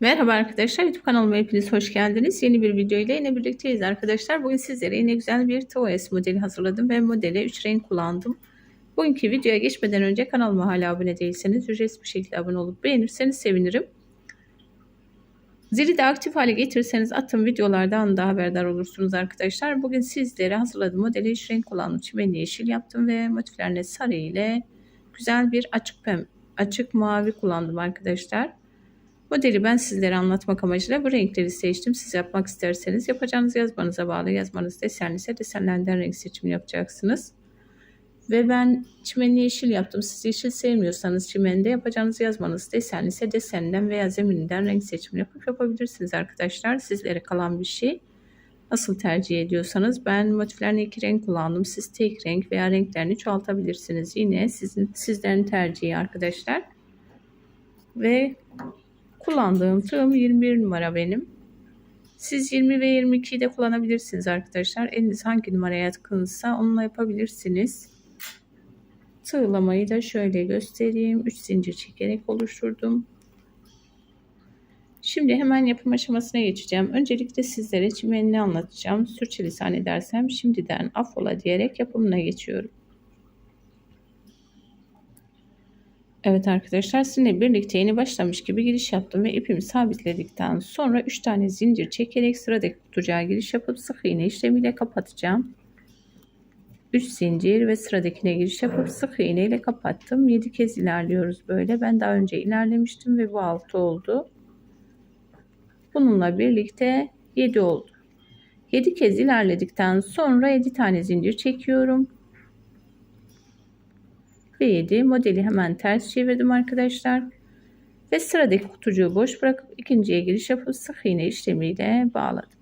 Merhaba arkadaşlar YouTube kanalıma hepiniz hoş geldiniz. Yeni bir video ile yine birlikteyiz arkadaşlar. Bugün sizlere yine güzel bir TOS modeli hazırladım ve modele 3 renk kullandım. Bugünkü videoya geçmeden önce kanalıma hala abone değilseniz ücretsiz bir şekilde abone olup beğenirseniz sevinirim. Zili de aktif hale getirirseniz attığım videolardan da haberdar olursunuz arkadaşlar. Bugün sizlere hazırladığım modeli 3 renk kullandım. Çimenli yeşil yaptım ve motiflerine sarı ile güzel bir açık pem açık mavi kullandım arkadaşlar. Modeli ben sizlere anlatmak amacıyla bu renkleri seçtim. Siz yapmak isterseniz yapacağınız yazmanıza bağlı. Yazmanız desenliyse desenlerden renk seçimi yapacaksınız. Ve ben çimenli yeşil yaptım. Siz yeşil sevmiyorsanız çimende yapacağınız yazmanız desenliyse desenden veya zemininden renk seçimi yapıp yapabilirsiniz arkadaşlar. Sizlere kalan bir şey. Nasıl tercih ediyorsanız ben motiflerini iki renk kullandım. Siz tek renk veya renklerini çoğaltabilirsiniz. Yine sizin sizlerin tercihi arkadaşlar. Ve Kullandığım tığım 21 numara benim. Siz 20 ve 22'yi de kullanabilirsiniz arkadaşlar. Eliniz hangi numaraya yakınsa onunla yapabilirsiniz. Tığlamayı da şöyle göstereyim. 3 zincir çekerek oluşturdum. Şimdi hemen yapım aşamasına geçeceğim. Öncelikle sizlere çimenini anlatacağım. Sürçülisan edersem şimdiden affola diyerek yapımına geçiyorum. Evet arkadaşlar sizinle birlikte yeni başlamış gibi giriş yaptım ve ipimi sabitledikten sonra 3 tane zincir çekerek sıradaki kutucuğa giriş yapıp sık iğne işlemiyle kapatacağım. 3 zincir ve sıradakine giriş yapıp sık iğne ile kapattım. 7 kez ilerliyoruz böyle. Ben daha önce ilerlemiştim ve bu 6 oldu. Bununla birlikte 7 oldu. 7 kez ilerledikten sonra 7 tane zincir çekiyorum ve 7 modeli hemen ters çevirdim arkadaşlar. Ve sıradaki kutucuğu boş bırakıp ikinciye giriş yapıp sık iğne işlemiyle bağladım.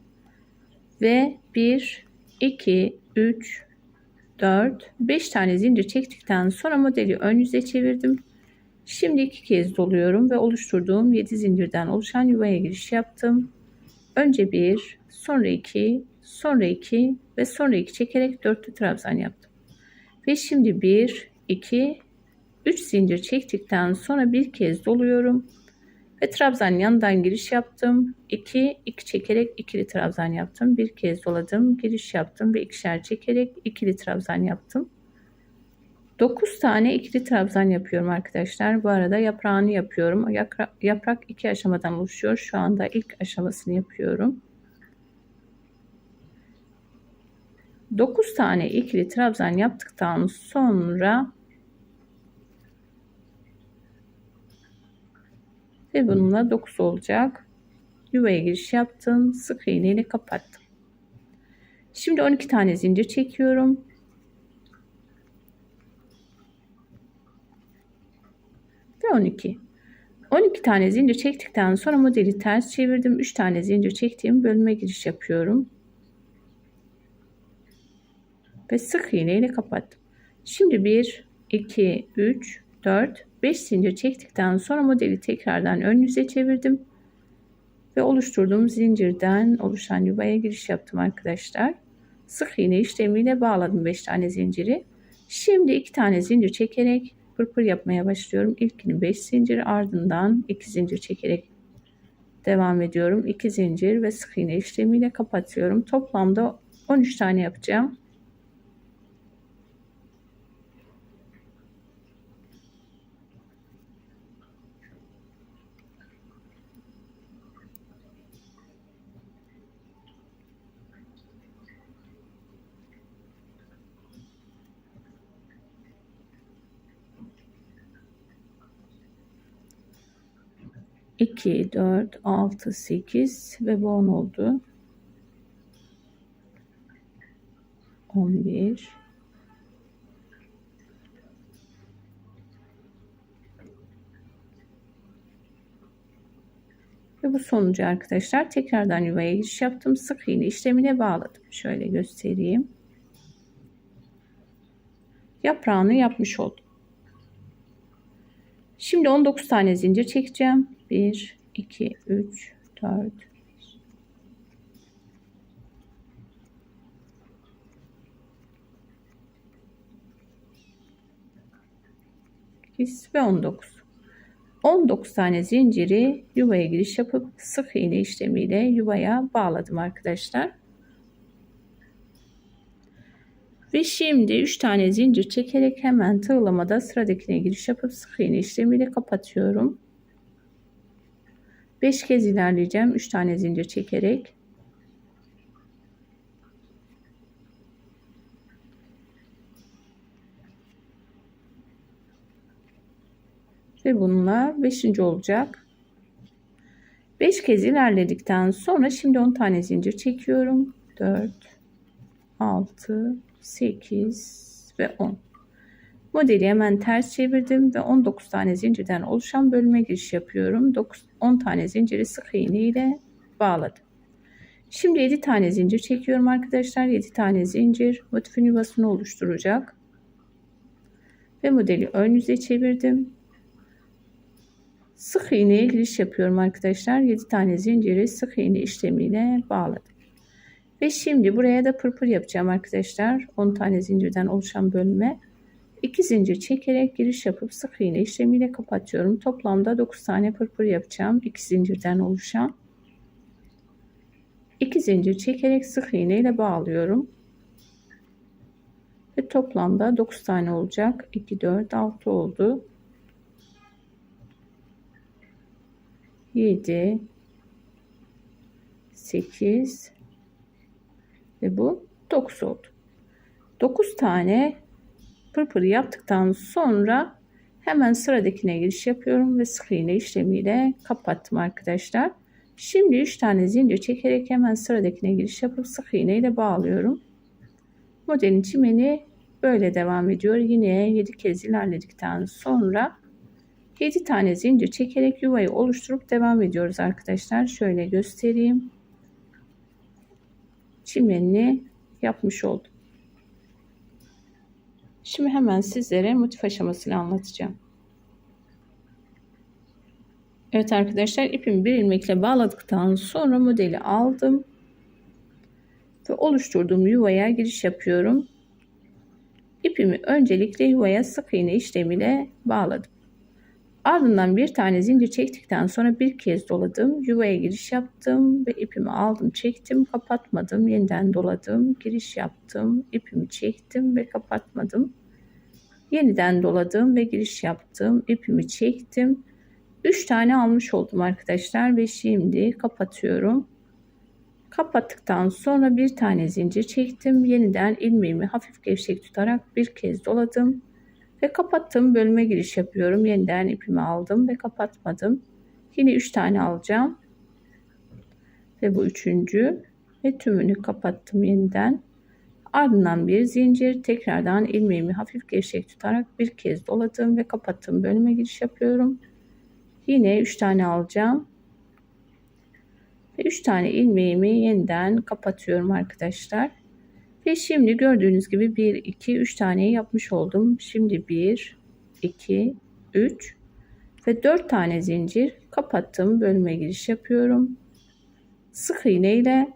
Ve 1, 2, 3, 4, 5 tane zincir çektikten sonra modeli ön yüze çevirdim. Şimdi iki kez doluyorum ve oluşturduğum 7 zincirden oluşan yuvaya giriş yaptım. Önce 1, sonra 2, sonra 2 ve sonra 2 çekerek dörtlü trabzan yaptım. Ve şimdi 1, 2 3 zincir çektikten sonra bir kez doluyorum ve trabzan yanından giriş yaptım. 2 2 çekerek ikili trabzan yaptım. Bir kez doladım giriş yaptım ve ikişer çekerek ikili trabzan yaptım. 9 tane ikili trabzan yapıyorum arkadaşlar. Bu arada yaprağını yapıyorum. Yaprak iki aşamadan oluşuyor. Şu anda ilk aşamasını yapıyorum 9 tane ikili trabzan yaptıktan sonra ve bununla 9 olacak. Yuvaya giriş yaptım. Sık iğne kapattım. Şimdi 12 tane zincir çekiyorum. Ve 12. 12 tane zincir çektikten sonra modeli ters çevirdim. 3 tane zincir çektiğim bölüme giriş yapıyorum. Ve sık iğne ile kapattım. Şimdi 1, 2, 3, 4, 5 zincir çektikten sonra modeli tekrardan ön yüze çevirdim. Ve oluşturduğum zincirden oluşan yuvaya giriş yaptım arkadaşlar. Sık iğne işlemiyle bağladım 5 tane zinciri. Şimdi 2 tane zincir çekerek pırpır yapmaya başlıyorum. İlkini 5 zincir ardından 2 zincir çekerek devam ediyorum. 2 zincir ve sık iğne işlemiyle kapatıyorum. Toplamda 13 tane yapacağım. 2, 4, 6, 8 ve bu 10 oldu. 11 Ve bu sonucu arkadaşlar tekrardan yuvaya giriş yaptım. Sık iğne işlemine bağladım. Şöyle göstereyim. Yaprağını yapmış oldum. Şimdi 19 tane zincir çekeceğim. 1, 2, 3, 4, 8 ve 19. 19 tane zinciri yuvaya giriş yapıp sık iğne işlemiyle yuvaya bağladım arkadaşlar. Ve şimdi 3 tane zincir çekerek hemen tığlamada sıradakine giriş yapıp sık iğne işlemiyle kapatıyorum. 5 kez ilerleyeceğim 3 tane zincir çekerek. Ve bununla 5. olacak. 5 kez ilerledikten sonra şimdi 10 tane zincir çekiyorum. 4 6 8 ve 10. Modeli hemen ters çevirdim ve 19 tane zincirden oluşan bölüme giriş yapıyorum. 9, 10 tane zinciri sık iğne ile bağladım. Şimdi 7 tane zincir çekiyorum arkadaşlar. 7 tane zincir motifin yuvasını oluşturacak. Ve modeli ön yüze çevirdim. Sık iğneye giriş yapıyorum arkadaşlar. 7 tane zinciri sık iğne işlemiyle bağladım. Ve şimdi buraya da pırpır yapacağım arkadaşlar. 10 tane zincirden oluşan bölüme 2 zincir çekerek giriş yapıp sık iğne işlemiyle kapatıyorum. Toplamda 9 tane pırpır yapacağım. 2 zincirden oluşan. 2 zincir çekerek sık iğne ile bağlıyorum. Ve toplamda 9 tane olacak. 2 4 6 oldu. 7 8 ve bu 9 oldu. 9 tane pırpır yaptıktan sonra hemen sıradakine giriş yapıyorum ve sık iğne işlemiyle kapattım arkadaşlar. Şimdi 3 tane zincir çekerek hemen sıradakine giriş yapıp sık iğne ile bağlıyorum. Modelin çimeni böyle devam ediyor. Yine 7 kez ilerledikten sonra 7 tane zincir çekerek yuvayı oluşturup devam ediyoruz arkadaşlar. Şöyle göstereyim. Çimenini yapmış oldum. Şimdi hemen sizlere motif aşamasını anlatacağım. Evet arkadaşlar ipimi bir ilmekle bağladıktan sonra modeli aldım. Ve oluşturduğum yuvaya giriş yapıyorum. İpimi öncelikle yuvaya sık iğne işlemiyle bağladım. Ardından bir tane zincir çektikten sonra bir kez doladım. Yuvaya giriş yaptım ve ipimi aldım, çektim, kapatmadım. Yeniden doladım, giriş yaptım, ipimi çektim ve kapatmadım. Yeniden doladım ve giriş yaptım, ipimi çektim. 3 tane almış oldum arkadaşlar ve şimdi kapatıyorum. Kapattıktan sonra bir tane zincir çektim. Yeniden ilmeğimi hafif gevşek tutarak bir kez doladım ve kapattım. Bölüme giriş yapıyorum. Yeniden ipimi aldım ve kapatmadım. Yine 3 tane alacağım. Ve bu üçüncü ve tümünü kapattım yeniden. Ardından bir zincir tekrardan ilmeğimi hafif gevşek tutarak bir kez doladım ve kapattım. Bölüme giriş yapıyorum. Yine 3 tane alacağım. Ve 3 tane ilmeğimi yeniden kapatıyorum arkadaşlar. Ve şimdi gördüğünüz gibi 1, 2, 3 tane yapmış oldum. Şimdi 1, 2, 3 ve 4 tane zincir kapattım. Bölüme giriş yapıyorum. Sık iğne ile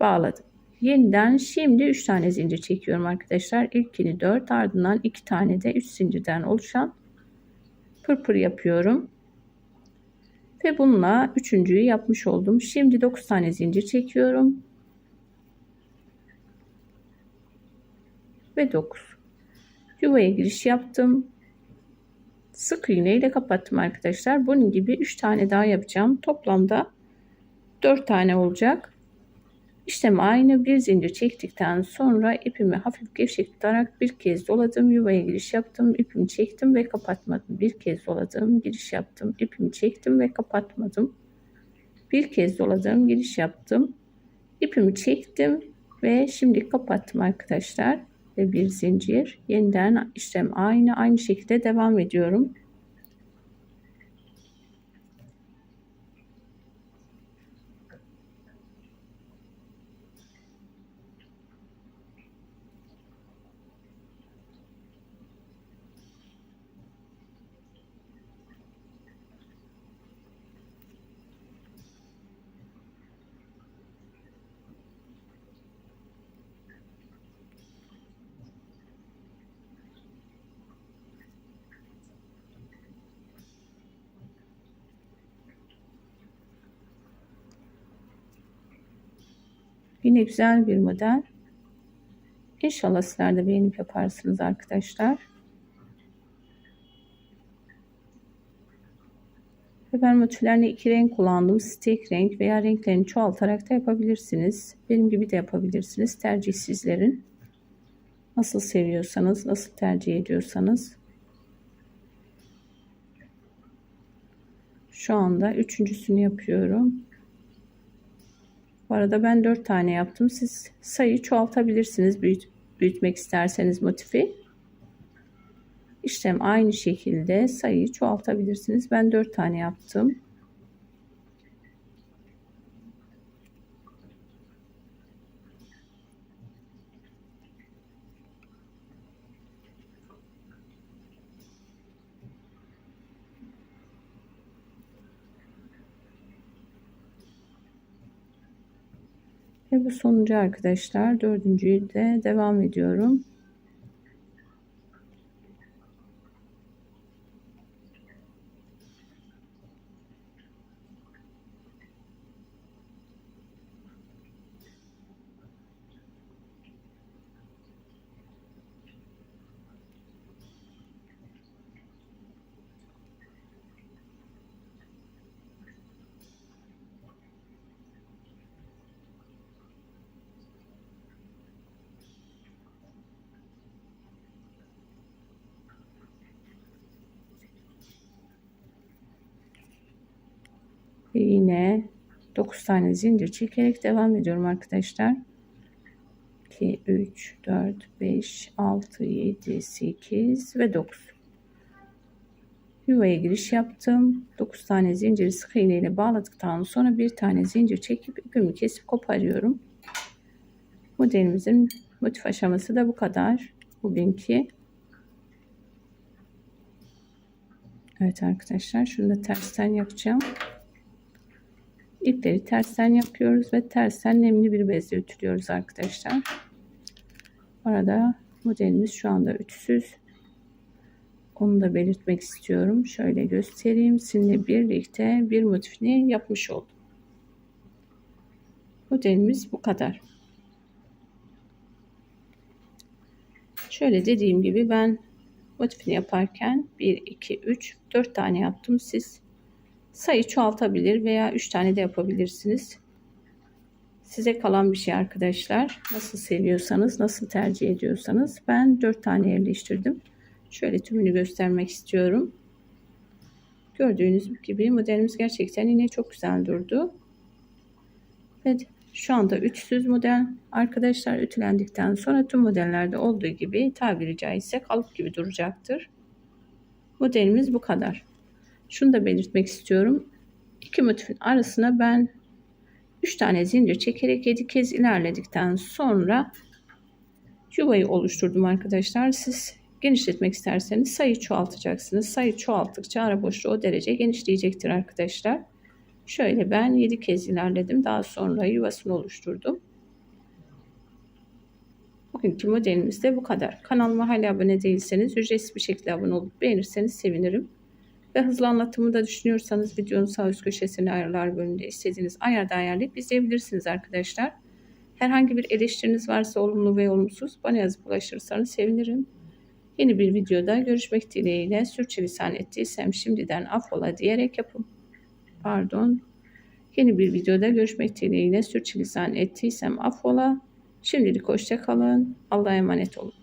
bağladım. Yeniden şimdi 3 tane zincir çekiyorum arkadaşlar. İlkini 4 ardından 2 tane de 3 zincirden oluşan pırpır yapıyorum. Ve bununla üçüncüyü yapmış oldum. Şimdi 9 tane zincir çekiyorum. Ve 9. Yuvaya giriş yaptım. Sık iğne ile kapattım arkadaşlar. Bunun gibi 3 tane daha yapacağım. Toplamda 4 tane olacak. İşlem aynı bir zincir çektikten sonra ipimi hafif gevşek tutarak bir kez doladım. Yuvaya giriş yaptım. ipimi çektim ve kapatmadım. Bir kez doladım. Giriş yaptım. ipimi çektim ve kapatmadım. Bir kez doladım. Giriş yaptım. ipimi çektim ve şimdi kapattım arkadaşlar ve bir zincir. Yeniden işlem aynı aynı şekilde devam ediyorum Yine güzel bir model. İnşallah sizler de beğenip yaparsınız arkadaşlar. Ve ben motiflerini iki renk kullandım. Siz tek renk veya renklerini çoğaltarak da yapabilirsiniz. Benim gibi de yapabilirsiniz. Tercih sizlerin. Nasıl seviyorsanız, nasıl tercih ediyorsanız. Şu anda üçüncüsünü yapıyorum. Bu arada ben dört tane yaptım. Siz sayıyı çoğaltabilirsiniz büyüt, büyütmek isterseniz motifi. İşlem aynı şekilde sayıyı çoğaltabilirsiniz. Ben dört tane yaptım. Ve bu sonuncu arkadaşlar. Dördüncüyü de devam ediyorum. Yine 9 tane zincir çekerek devam ediyorum arkadaşlar. 2, 3, 4, 5, 6, 7, 8 ve 9. Yuvaya giriş yaptım. 9 tane zinciri sık iğne ile bağladıktan sonra bir tane zincir çekip ipimi kesip koparıyorum. Modelimizin motif aşaması da bu kadar. Bugünkü. Evet arkadaşlar şunu da tersten yapacağım. İpleri tersten yapıyoruz ve tersten nemli bir bezle ütülüyoruz arkadaşlar. Arada modelimiz şu anda ütüsüz. Onu da belirtmek istiyorum. Şöyle göstereyim. Sizinle birlikte bir motifini yapmış oldum. Modelimiz bu kadar. Şöyle dediğim gibi ben motifini yaparken 1, 2, 3, 4 tane yaptım. Siz sayı çoğaltabilir veya 3 tane de yapabilirsiniz. Size kalan bir şey arkadaşlar. Nasıl seviyorsanız, nasıl tercih ediyorsanız. Ben 4 tane yerleştirdim. Şöyle tümünü göstermek istiyorum. Gördüğünüz gibi modelimiz gerçekten yine çok güzel durdu. Ve şu anda ütüsüz model. Arkadaşlar ütülendikten sonra tüm modellerde olduğu gibi tabiri caizse kalıp gibi duracaktır. Modelimiz bu kadar. Şunu da belirtmek istiyorum. İki motifin arasına ben 3 tane zincir çekerek 7 kez ilerledikten sonra yuvayı oluşturdum arkadaşlar. Siz genişletmek isterseniz sayı çoğaltacaksınız. Sayı çoğalttıkça ara boşluğu o derece genişleyecektir arkadaşlar. Şöyle ben 7 kez ilerledim. Daha sonra yuvasını oluşturdum. Bugünkü modelimiz de bu kadar. Kanalıma hala abone değilseniz ücretsiz bir şekilde abone olup beğenirseniz sevinirim. Ve hızlı anlatımı da düşünüyorsanız videonun sağ üst köşesinde ayarlar bölümünde istediğiniz ayarda ayarlayıp izleyebilirsiniz arkadaşlar. Herhangi bir eleştiriniz varsa olumlu ve olumsuz bana yazıp ulaşırsanız sevinirim. Yeni bir videoda görüşmek dileğiyle sürçülisan ettiysem şimdiden affola diyerek yapın. Pardon. Yeni bir videoda görüşmek dileğiyle sürçülisan ettiysem affola. Şimdilik hoşça kalın. Allah'a emanet olun.